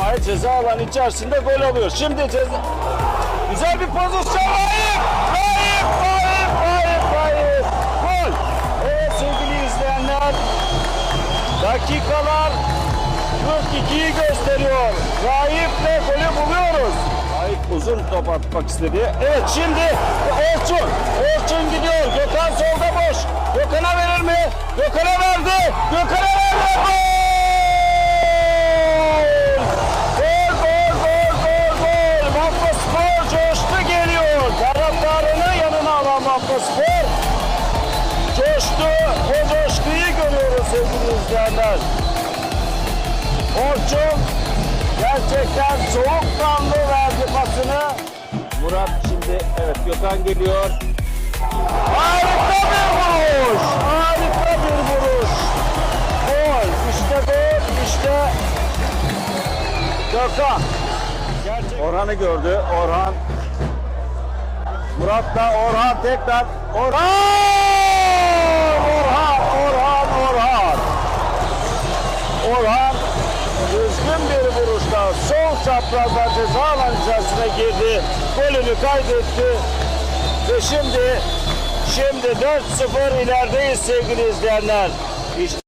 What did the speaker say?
İsmail ceza alanı içerisinde gol alıyor. Şimdi ceza... Güzel bir pozisyon. Raif! Raif! Raif! Raif! Raif! Gol! Evet sevgili izleyenler. Dakikalar 42'yi gösteriyor. Raif'le golü buluyoruz. Raif uzun top atmak istedi. Evet şimdi Orçun. Orçun gidiyor. Gökhan solda boş. Gökhan'a verir mi? Gökhan'a verdi. Gökhan'a verdi. Sevgili izleyenler. Orçun gerçekten soğukkanlı verdi pasını. Murat şimdi evet Gökhan geliyor. Harika bir vuruş. Harika bir vuruş. Gol. İşte gol. İşte Gökhan. Orhan'ı gördü. Orhan. Murat'la Orhan tekrar. Orhan! Orhan! Orhan! Orhan düzgün bir vuruşla sol çaprazdan ceza alan içerisine girdi. Golünü kaydetti. Ve şimdi şimdi 4-0 ilerideyiz sevgili izleyenler. İşte